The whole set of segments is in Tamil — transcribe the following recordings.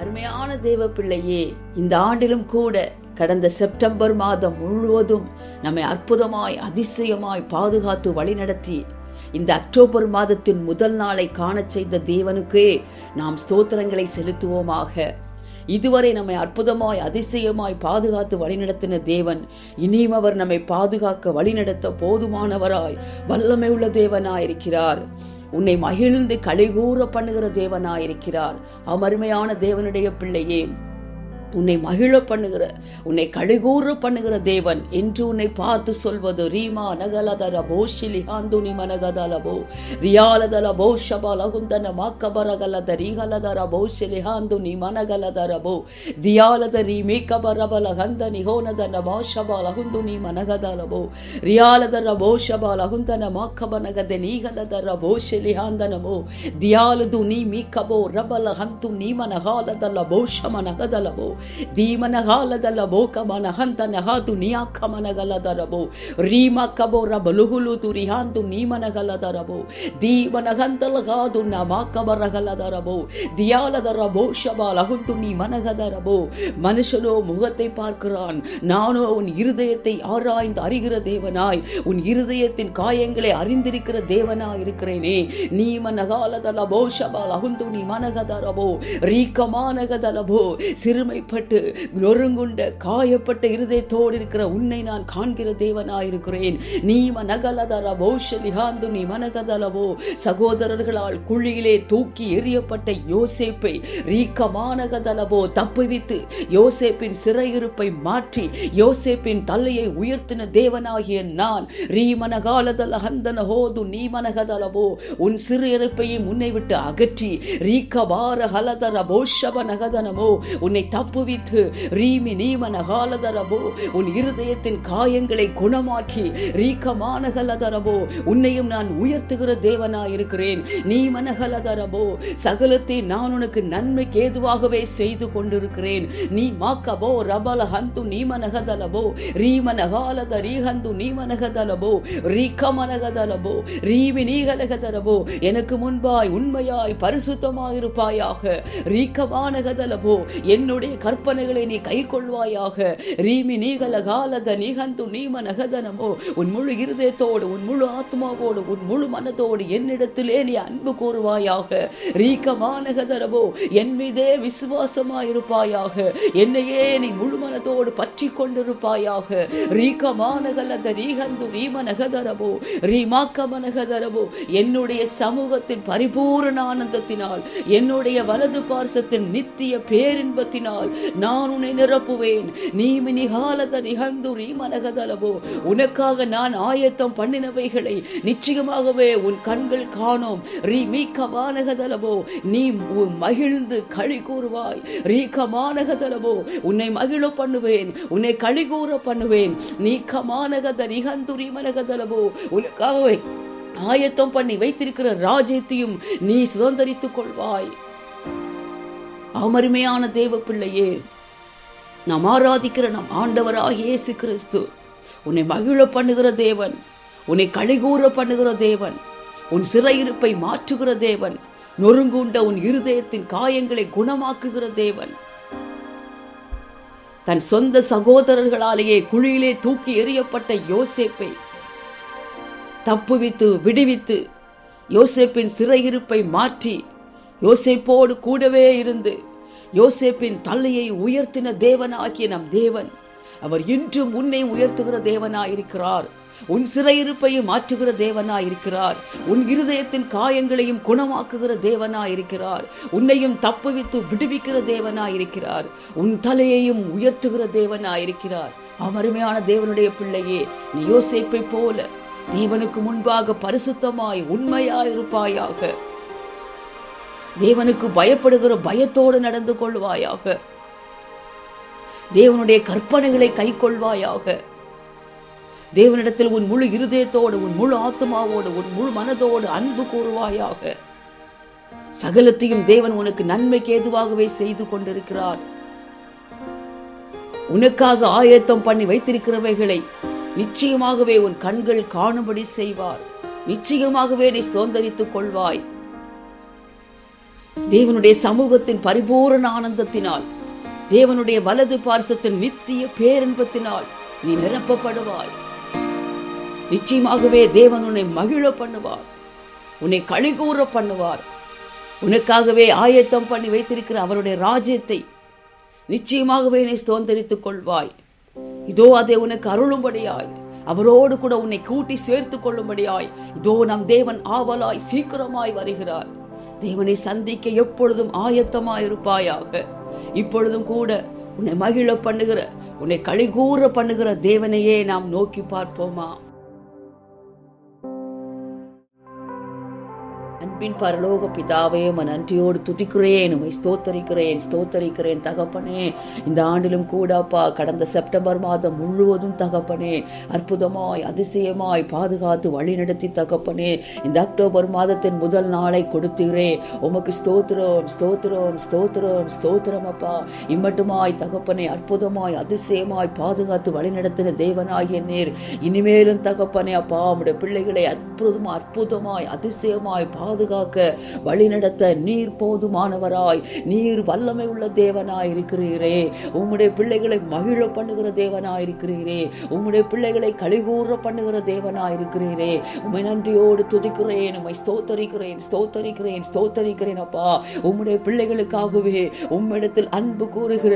அருமையான தேவ பிள்ளையே இந்த ஆண்டிலும் கூட கடந்த செப்டம்பர் மாதம் முழுவதும் நம்மை அற்புதமாய் அதிசயமாய் பாதுகாத்து வழிநடத்தி இந்த அக்டோபர் மாதத்தின் முதல் நாளை காணச் செய்த தேவனுக்கே நாம் ஸ்தோத்திரங்களை செலுத்துவோமாக. இதுவரை நம்மை அற்புதமாய் அதிசயமாய் பாதுகாத்து வழிநடத்தின தேவன் இனியும் அவர் நம்மை பாதுகாக்க வழிநடத்த போதுமானவராய் வல்லமை உள்ள தேவனாயிருக்கிறார். உன்னை மகிழ்ந்து கழிகூற பண்ணுகிற தேவனாயிருக்கிறார். அமருமையான தேவனுடைய பிள்ளையே உன்னை மகிழ பண்ணுகிற உன்னை கழுகூற பண்ணுகிற தேவன் என்று உன்னை பார்த்து சொல்வது ரீமா நகலதர போஷிலி ஹாந்துனி மனகதலபோ ரியாலதல ஷபலகுந்தன மாக்கபரகலத ரீகலதர போஷிலி ஹாந்துனி மனகலதரபோ தியாலதரி மீக்கபரபல ஹந்தனி ஹோனதன மாஷபலகுந்துனி மனகதலபோ ரியாலதர போஷபலகுந்தன மாக்கபனகத நீகலதர போஷிலி ஹாந்தனமோ தியாலது நீ மீக்கபோ ரபல ஹந்து நீ மனகாலதல போஷமனகதலபோ ದೀಮನಗಾಲದಲ್ಲ ಬೋಕಮನ ಹಂತನ ಹಾದು ನಿಯಾಖಮನಗಲದರಬೋ ರೀಮಕಬೋ ರಬಲುಹುಲು ತುರಿಹಾಂತು ನೀಮನಗಲದರಬೋ ದೀಮನಗಂತಲಗಾದು ನಮಾಕಬರಗಲದರಬೋ ದಿಯಾಲದರ ಬೋಷಬ ಲಹುಂತು நீ மனகதரபோ மனுஷனோ முகத்தை பார்க்கிறான் நானோ உன் இருதயத்தை ஆராய்ந்து அறிகிற தேவனாய் உன் இருதயத்தின் காயங்களை அறிந்திருக்கிற தேவனாய் இருக்கிறேனே நீ மனகாலதல போஷபால் அகுந்து நீ மனகதரபோ ரீக்கமானகதலபோ சிறுமைப்பட்டு நொறுங்குண்ட காயப்பட்ட இருதயத்தோடு இருக்கிற உன்னை நான் காண்கிற தேவனாயிருக்கிறேன். நீ மனகலதர போஷலிகாந்து நீ மனகதலவோ. சகோதரர்களால் குழியிலே தூக்கி எறியப்பட்ட யோசேப்பை ரீக்கமானகதலவோ தப்புவித்து யோசேப்பின் சிறையிருப்பை மாற்றி யோசேப்பின் தலையை உயர்த்தின தேவனாகிய நான் ரீமனகாலதல ஹந்தன ஹோது நீ மனகதலவோ. உன் சிறையிருப்பையும் உன்னை விட்டு அகற்றி ரீக்கவார ஹலதர போஷப நகதனமோ. உன்னை தப்பு அனுபவித்து ரீமி நீமனகாலதரபோ உன் இருதயத்தின் காயங்களை குணமாக்கி ரீக்கமானகலதரபோ உன்னையும் நான் உயர்த்துகிற தேவனாயிருக்கிறேன். நீமனகலதரபோ சகலத்தை நான் உனக்கு நன்மைக்கு ஏதுவாகவே செய்து கொண்டிருக்கிறேன். நீ மாக்கபோ ரபல ஹந்து நீமனகதலபோ ரீமனகாலத ரீஹந்து நீமனகதலபோ ரீகமனகதலபோ ரீமி நீகலகதலபோ எனக்கு முன்பாய் உண்மையாய் பரிசுத்தமாயிருப்பாயாக. ரீக்கமானகதலபோ என்னுடைய கற்பனைகளை நீ கை கொள்வாயாக ரீமி நீகலகாலத நீகந்து நீமனகதனமோ உன் முழு இருதயத்தோடு உன் முழு ஆத்மாவோடு உன் முழு மனதோடு என்னிடத்திலே நீ அன்பு கூறுவாயாக. ரீக்கமானகதரபோ என் மீதே விசுவாசமாயிருப்பாயாக. என்னையே நீ முழு மனதோடு பற்றி கொண்டிருப்பாயாக. ரீக்கமானகலத ரீகந்து ரீமனகதரபோ ரீமாக்கமனகதரமோ என்னுடைய சமூகத்தின் பரிபூரண ஆனந்தத்தினால் என்னுடைய வலது பார்சத்தின் நித்திய பேரின்பத்தினால் நான் உன்னை நிரப்புவேன். நீ மினிகாலத நிகந்துரி மனகதலவோ உனக்காக நான் ஆயத்தம் பண்ணினவைகளை நிச்சயமாகவே உன் கண்கள் காணோம். ரீ மீக்கமானகதலபோ நீ மகிழ்ந்து களி கூறுவாய். ரீக்கமானகதலபோ உன்னை மகிழ பண்ணுவேன். உன்னை களி கூற பண்ணுவேன். நீக்கமானகத நிகந்துரி மனகதலவோ உனக்காகவே ஆயத்தம் பண்ணி வைத்திருக்கிற ராஜ்யத்தையும் நீ சுதந்தரித்துக் கொள்வாய். அமருமையான தேவ பிள்ளையே நாம் ஆராதிக்கிற நம் ஆண்டவராக இயேசு கிறிஸ்து. உன்னை மகிழ பண்ணுகிற தேவன் உன்னை கழிகூற பண்ணுகிற தேவன் உன் சிறையிருப்பை மாற்றுகிற தேவன் நொறுங்குண்ட உன் இருதயத்தின் காயங்களை குணமாக்குகிற தேவன். தன் சொந்த சகோதரர்களாலேயே குழியிலே தூக்கி எறியப்பட்ட யோசேப்பை தப்புவித்து விடுவித்து யோசேப்பின் சிறையிருப்பை மாற்றி யோசேப்போடு கூடவே இருந்து யோசேப்பின் தலையை உயர்த்தின தேவனாகிய நம் தேவன். அவர் இன்றும் உன்னை உயர்த்துகிற தேவனாயிருக்கிறார். உன் சிறையிருப்பையும் மாற்றுகிற தேவனாயிருக்கிறார். உன் இருதயத்தின் காயங்களையும் குணமாக்குகிற தேவனாயிருக்கிறார். உன்னையும் தப்புவித்து விடுவிக்கிற தேவனாயிருக்கிறார். உன் தலையையும் உயர்த்துகிற தேவனாயிருக்கிறார். அமருமையான தேவனுடைய பிள்ளையே நீ யோசேப்பை போல தேவனுக்கு முன்பாக பரிசுத்தமாய் உண்மையாய் இருப்பாயாக தேவனுக்கு பயப்படுகிற பயத்தோடு நடந்து கொள்வாயாக. தேவனுடைய கற்பனைகளை கை கொள்வாயாக. தேவனிடத்தில் உன் முழு இருதயத்தோடு உன் முழு ஆத்மாவோடு உன் முழு மனதோடு அன்பு கூறுவாயாக. சகலத்தையும் தேவன் உனக்கு நன்மைக்கு ஏதுவாகவே செய்து கொண்டிருக்கிறார். உனக்காக ஆயத்தம் பண்ணி வைத்திருக்கிறவைகளை நிச்சயமாகவே உன் கண்கள் காணும்படி செய்வார். நிச்சயமாகவே நீ சோந்தரித்துக் கொள்வாய். தேவனுடைய சமூகத்தின் பரிபூரண ஆனந்தத்தினால் தேவனுடைய வலது பார்சத்தின் நித்திய பேரின்பத்தினால் நீ நிரப்பப்படுவாய். நிச்சயமாகவே தேவன் உன்னை மகிழ பண்ணுவார் உன்னை கழிகூற பண்ணுவார். உனக்காகவே ஆயத்தம் பண்ணி வைத்திருக்கிற அவருடைய ராஜ்யத்தை நிச்சயமாகவே நீ சுதந்திரித்துக் கொள்வாய். இதோ அதை உனக்கு அருளும்படியாய் அவரோடு கூட உன்னை கூட்டி சேர்த்து கொள்ளும்படியாய் இதோ நம் தேவன் ஆவலாய் சீக்கிரமாய் வருகிறார். தேவனை சந்திக்க எப்பொழுதும் ஆயத்தமாய் இருப்பாயாக இப்பொழுதும் கூட உன்னை மகிழ பண்ணுகிற உன்னை கழிகூற பண்ணுகிற தேவனையே நாம் நோக்கி பார்ப்போமா? பின் பரலோக பிதாவே உம நன்றியோடு துதிக்கிறேன். உமை ஸ்தோத்தரிக்கிறேன் ஸ்தோத்தரிக்கிறேன் தகப்பனே. இந்த ஆண்டிலும் கூடாப்பா கடந்த செப்டம்பர் மாதம் முழுவதும் தகப்பனே. அற்புதமாய் அதிசயமாய் பாதுகாத்து வழிநடத்தி தகப்பனே. இந்த அக்டோபர் மாதத்தின் முதல் நாளை கொடுத்துகிறேன் உமக்கு ஸ்தோத்திரம் ஸ்தோத்திரம் ஸ்தோத்திரம் ஸ்தோத்திரம் அப்பா. இம்மட்டுமாய் தகப்பனே அற்புதமாய் அதிசயமாய் பாதுகாத்து வழிநடத்தின தேவனாகிய நீர். இனிமேலும் தகப்பனே அப்பா உடைய பிள்ளைகளை அற்புதமாக அற்புதமாய் அதிசயமாய் பாதுகா பாதுகாக்க வழிநடத்த நீர் போதுமானவராய் நீர் வல்லமை உள்ள தேவனாய் இருக்கிறீரே உம்முடைய பிள்ளைகளை மகிழ பண்ணுகிற தேவனாய் இருக்கிறீரே உம்முடைய பிள்ளைகளை கழிகூற பண்ணுகிற தேவனாய் இருக்கிறீரே உம்மை நன்றியோடு துதிக்கிறேன் உமை ஸ்தோத்தரிக்கிறேன் ஸ்தோத்தரிக்கிறேன் ஸ்தோத்தரிக்கிறேன் அப்பா. உம்முடைய பிள்ளைகளுக்காகவே உம்மிடத்தில் அன்பு கூறுகிற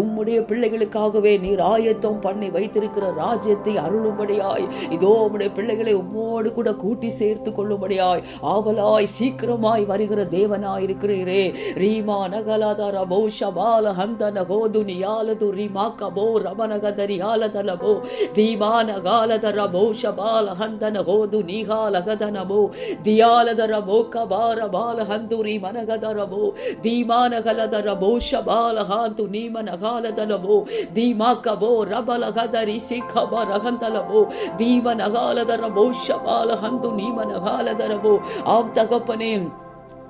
உம்முடைய பிள்ளைகளுக்காகவே நீர் ஆயத்தம் பண்ணி வைத்திருக்கிற ராஜ்யத்தை அருளும்படியாய் இதோ உம்முடைய பிள்ளைகளை உம்மோடு கூட கூட்டி சேர்த்து கொள்ளும்படியாய் ஆவலாய் சீக்கிரமாய் வருகிற தேவனாயிருக்கிறீரே. ரீமா நகலாதார போ ஷபால ஹந்தன ஹோ துனியாலது ரீமா கபோ ரமனகதரி ஆலதலபோ தீமான காலதர போ ஷபால ஹந்தன ஹோ துனிகாலகதனபோ தியாலதர போ கபார பால ஹந்துரி மனகதரபோ தீமான கலதர போ ஷபால ஹாந்து நீமன காலதலபோ தீமா கபோ ரபலகதரி சிக்கப ரகந்தலபோ தீமன காலதர போ ஷபால ஹந்து நீமன காலதரபோ ஆம் தகப்ப தகப்பனே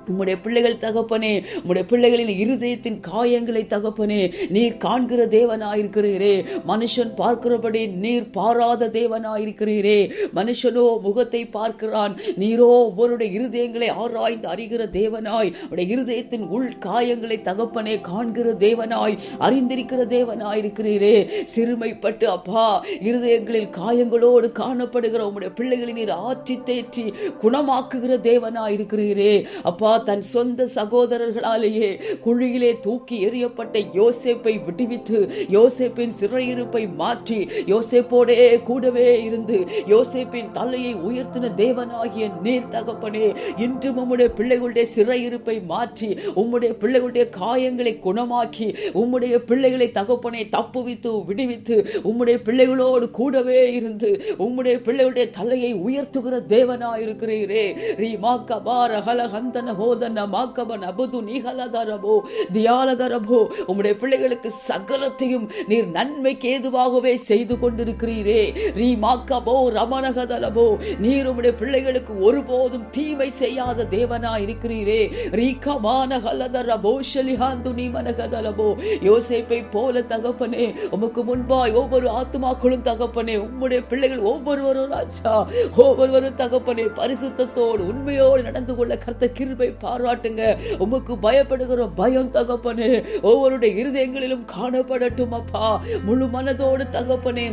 உம்முடைய பிள்ளைகள் தகப்பனே உம்முடைய பிள்ளைகளின் இருதயத்தின் காயங்களை தகப்பனே நீர் காண்கிற தேவனாயிருக்கிறீரே. மனுஷன் பார்க்கிறபடி நீர் பாராத தேவனாயிருக்கிறீரே. மனுஷனோ முகத்தை பார்க்கிறான். நீரோ ஒவ்வொருடைய இருதயங்களை ஆராய்ந்து அறிகிற தேவனாய் உடைய இருதயத்தின் உள் காயங்களை தகப்பனே காண்கிற தேவனாய் அறிந்திருக்கிற தேவனாயிருக்கிறீரே. சிறுமைப்பட்டு அப்பா இருதயங்களில் காயங்களோடு காணப்படுகிற உம்முடைய பிள்ளைகளை நீர் ஆற்றி தேற்றி குணமாக்குகிற தேவனாயிருக்கிறீரே. அப்பா தன் சொந்த சகோதரர்களாலேயே குழியிலே தூக்கி எறியப்பட்ட யோசேப்பை விடுவித்து யோசேப்பின் சிறையிருப்பை மாற்றி யோசேப்போடே கூடவே இருந்து யோசேப்பின் தலையை உயர்த்தின தேவனாகிய நீர் தகப்பனே இன்று உம்முடைய பிள்ளைகளுடைய சிறையிருப்பை மாற்றி உம்முடைய பிள்ளைகளுடைய காயங்களை குணமாக்கி உம்முடைய பிள்ளைகளை தகப்பனை தப்புவித்து விடுவித்து உம்முடைய பிள்ளைகளோடு கூடவே இருந்து உம்முடைய பிள்ளைகளுடைய தலையை உயர்த்துகிற தேவனாயிருக்கிறீரே. ரீ மாக்கபார ஹலஹந்தன ஹோதன மாக்கபன் அபுது நீகலதரபோ தியாலதரபோ உம்முடைய பிள்ளைகளுக்கு சகலத்தையும் நீர் நன்மைக்கு ஏதுவாகவே செய்து கொண்டிருக்கிறீரே. ரீ மாக்கபோ ரமணகதலபோ நீர் உம்முடைய பிள்ளைகளுக்கு ஒருபோதும் தீமை செய்யாத தேவனா இருக்கிறீரே. ரீகமான ஹலதரபோ ஷலிஹாந்து நீமனகதலபோ யோசேப்பை போல தகப்பனே உமக்கு முன்பாய் ஒவ்வொரு ஆத்துமாக்களும் தகப்பனே உம்முடைய பிள்ளைகள் ஒவ்வொருவரும் ராஜா ஒவ்வொருவரும் தகப்பனே பரிசுத்தத்தோடு உண்மையோடு நடந்து கொள்ள கர்த்த கிருபை பாராட்டுங்க. உமக்கு பயப்படுகிற பயம் தகப்பனே. ஒவ்வொருடைய இருதயங்களிலும் காணப்படட்டும் அப்பா. முழு மனதோடு தகப்பனே.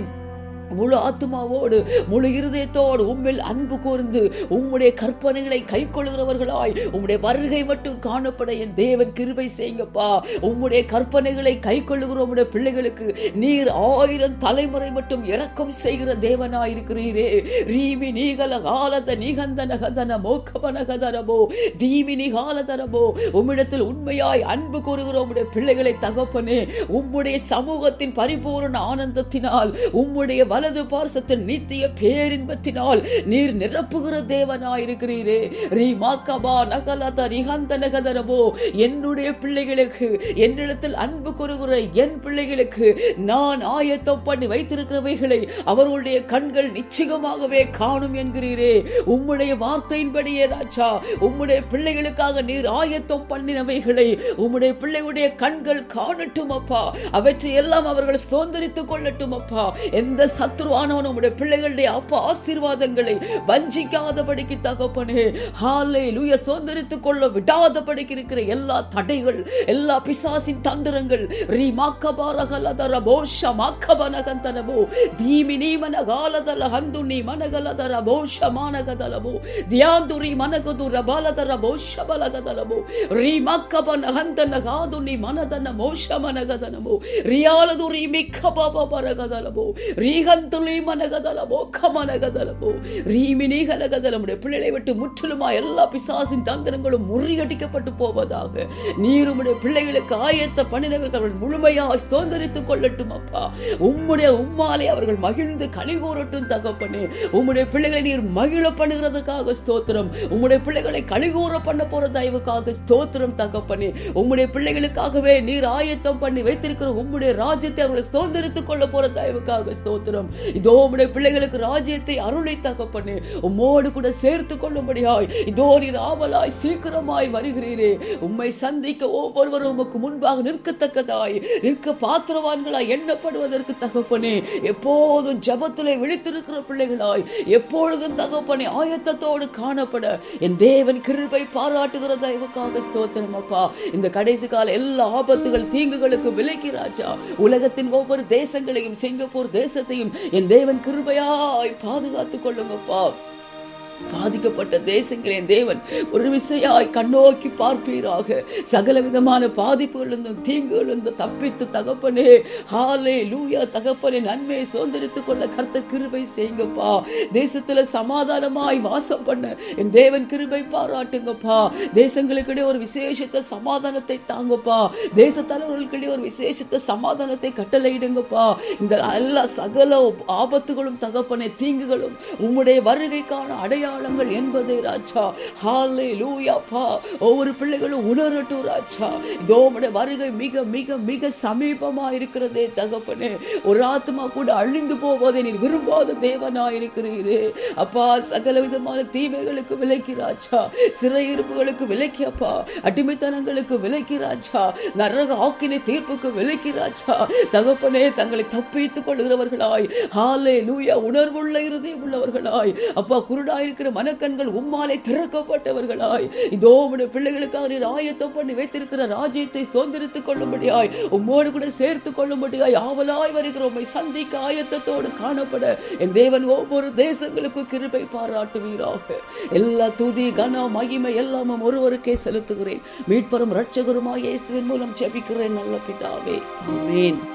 முழு ஆத்மாவோடு முழு இருதயத்தோடு உம்மில் அன்பு கூர்ந்து உம்முடைய கற்பனைகளை கை கொள்கிறவர்களாய் உம்முடைய வருகை மட்டும் காணப்பட என் தேவன் கிருபை செய்யுங்கப்பா. உம்முடைய கற்பனைகளை கை கொள்ளுகிற உம்முடைய பிள்ளைகளுக்கு நீர் ஆயிரம் தலைமுறை மட்டும் இரக்கம் செய்கிற தேவனாயிருக்கிறீரே. ரீமி நீகல காலத நிகந்த நகதன மோக்கபனகதரமோ தீமி நிகாலதரமோ உம்மிடத்தில் உண்மையாய் அன்பு கூறுகிற உம்முடைய பிள்ளைகளை தகப்பனே உம்முடைய சமூகத்தின் பரிபூரண ஆனந்தத்தினால் உம்முடைய வலது பார்சத்தில் நீத்திய பேரின்பத்தினால் நீர் நிரப்புகிற தேவனாயிருக்கிறீரே. ரீ மாக்கபா நகலத நிகந்த நகதரமோ என்னுடைய பிள்ளைகளுக்கு என்னிடத்தில் அன்பு கூறுகிற என் பிள்ளைகளுக்கு நான் ஆயத்தம் பண்ணி வைத்திருக்கிறவைகளை அவர்களுடைய கண்கள் நிச்சயமாகவே காணும் என்கிறீரே. உம்முடைய வார்த்தையின்படியே ராஜா உம்முடைய பிள்ளைகளுக்காக நீர் ஆயத்தம் பண்ணினவைகளை உம்முடைய பிள்ளைகளுடைய கண்கள் காணட்டும் அப்பா அவற்றை எல்லாம் அவர்கள் சுதந்திரித்துக் கொள்ளட்டும் அப்பா எந்த சத்ருவானவன் உம்முடைய பிள்ளைகளுடைய அப்பா ஆசீர்வாதங்களை வஞ்சிக்காதபடிக்கு தகப்பனே. ஹாலை லூய சுதந்திரித்துக் கொள்ள விடாதபடிக்கு இருக்கிற எல்லா தடைகள் எல்லா பிசாசின் தந்திரங்கள். ரீ மாக்கபாரகலதர போஷ மாக்கபனகந்தனபோ. தீமி நீ மனகாலதல ஹந்து நீ மனகலதர போஷ மானகதலபோ. தியாந்துரி மனகதுர பாலதர போஷ பலகதலபோ. ரீ மாக்கபன ஹந்தன காது நீ மனதன மோஷ மனகதனமோ ரியாலது ரீ மிக்க பாபா பரகதலபோ. ரீக கந்துளி மனகதலமோ கமனகதலமோ ரீமினி கலகதலமுடைய பிள்ளைகளை விட்டு முற்றிலுமா எல்லா பிசாசின் தந்திரங்களும் முறியடிக்கப்பட்டு போவதாக. நீருமுடைய பிள்ளைகளுக்கு ஆயத்த பண்ணினவர்கள் அவர்கள் முழுமையாக சுதந்திரித்துக் கொள்ளட்டும் அப்பா. உம்முடைய உம்மாலே அவர்கள் மகிழ்ந்து கலிகூறட்டும் தகப்பனே. உம்முடைய பிள்ளைகளை நீர் மகிழ பண்ணுகிறதுக்காக ஸ்தோத்திரம். உம்முடைய பிள்ளைகளை கலிகூற பண்ண போற தயவுக்காக ஸ்தோத்திரம் தகப்பனே. உம்முடைய பிள்ளைகளுக்காகவே நீர் ஆயத்தம் பண்ணி வைத்திருக்கிற உம்முடைய ராஜ்யத்தை அவர்களை சுதந்திரித்துக் கொள்ள போற தயவுக்காக ஸ்தோத்திரம். இதோ உம்முடைய பிள்ளைகளுக்கு ராஜ்யத்தை அருளை தகப்பனே உம்மோடு கூட சேர்த்து கொள்ளும்படியாய் இதோ நீர் ஆவலாய் சீக்கிரமாய் வருகிறீரே. உம்மை சந்திக்க ஒவ்வொருவரும் உமக்கு முன்பாக நிற்கத்தக்கதாய் நிற்க பாத்திரவான்களாய் எண்ணப்படுவதற்கு தகப்பனே எப்போதும் ஜபத்திலே விழித்திருக்கிற பிள்ளைகளாய் எப்பொழுதும் தகப்பனே ஆயத்தத்தோடு காணப்பட என் தேவன் கிருபை பாராட்டுகிற தயவுக்காக ஸ்தோத்திரம் அப்பா. இந்த கடைசி கால எல்லா ஆபத்துகள் தீங்குகளுக்கு விலக்கி ராஜா. உலகத்தின் ஒவ்வொரு தேசங்களையும் சிங்கப்பூர் தேசத்தையும் என் தேவன் கிருபையாய் பாதுகாத்துக் கொள்ளுங்கப்பா. பாதிக்கப்பட்ட தேசங்களின் தேவன் ஒரு விசையாய் கண்ணோக்கி பார்ப்பீராக. சகல விதமான பாதிப்புகளிலிருந்தும் தீங்குகளிலிருந்து தப்பித்து தகப்பனே ஹாலே லூயா தகப்பனே நன்மையை சுதந்திரித்து கொள்ள கர்த்த கிருபை செய்யுங்கப்பா. தேசத்துல சமாதானமாய் வாசம் பண்ண என் தேவன் கிருபை பாராட்டுங்கப்பா. தேசங்களுக்கிடையே ஒரு விசேஷத்த சமாதானத்தை தாங்கப்பா. தேச தலைவர்களுக்கிடையே ஒரு விசேஷத்த சமாதானத்தை கட்டளையிடுங்கப்பா. இந்த எல்லா சகல ஆபத்துகளும் தகப்பனே தீங்குகளும் உம்முடைய வருகைக்கான அடைய அடையாளங்கள் என்பதே ராஜா. ஹாலே லூயாப்பா ஒவ்வொரு பிள்ளைகளும் உணரட்டும் ராஜா. இதோ வருகை மிக மிக மிக சமீபமா இருக்கிறதே தகப்பனே. ஒரு ஆத்மா கூட அழிந்து போவதை நீர் விரும்பாத தேவனா இருக்கிறீரே. அப்பா சகல விதமான தீமைகளுக்கு விலக்கி ராஜா. சிறையிருப்புகளுக்கு விலக்கி அப்பா. அடிமைத்தனங்களுக்கு விலக்கி ராஜா. நரக ஆக்கினை தீர்ப்புக்கு விலக்கி ராஜா. தகப்பனே தங்களை தப்பித்துக் கொள்கிறவர்களாய் ஹாலே லூயா உணர்வுள்ள இருதயம் உள்ளவர்களாய். அப்பா இருக்கிற மனக்கண்கள் உம்மாலே திறக்கப்பட்டவர்களாய். இதோ உடைய பிள்ளைகளுக்காக நீர் ஆயத்தம் பண்ணி வைத்திருக்கிற ராஜ்யத்தை சுதந்திரித்துக் கொள்ளும்படியாய் உம்மோடு கூட சேர்த்து கொள்ளும்படியாய் ஆவலாய் வருகிற உம்மை சந்திக்க ஆயத்தத்தோடு காணப்பட. என் தேவன் ஒவ்வொரு தேசங்களுக்கு கிருபை பாராட்டுவீராக. எல்லா துதி கன மகிமை எல்லாமும் ஒருவருக்கே செலுத்துகிறேன். மீட்பரும் இரட்சகருமாய் இயேசுவின் மூலம் ஜெபிக்கிறேன் நல்ல பிதாவே. ஆமென்.